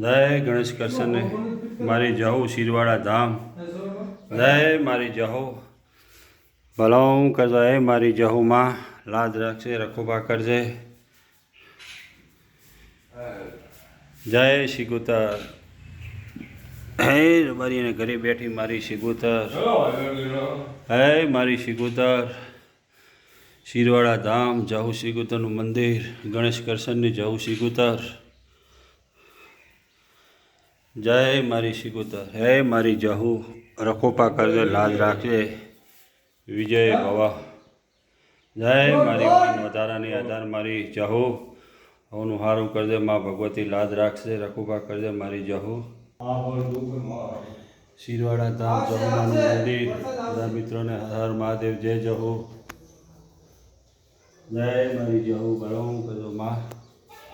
જય ગણેશ કરશને મારી જહુ શિરવાડા ધામ. જય મારી જહો. ભલાઉં કરજે મારી જહુમાં. લાદ રાખશે રખોબા કરજે. જય શિગુતર હે રબારીને ઘરે બેઠી મારી શિગુતર હે મારી શિગુતર શિરવાડા ધામ, જહુ શિગુતરનું મંદિર. ગણેશ કરશનની જહુ શિગુતર જય મારી શિગુતર હે મારી જહુ રખોપા કરજે, લાજ રાખજે, વિજય ભવા. જય મારી વધારાની આધાર મારી જહુ, હવનું હારું કરજે, માં ભગવતી લાજ રાખશે રખોપા કરજે, મારી જહુ. શિરવાડા ધામ જહુમાનું મંદિર, બધા મિત્રોને હર મહાદેવ, જય જહુ. જય મારી જહુ ભલો કરજો માં.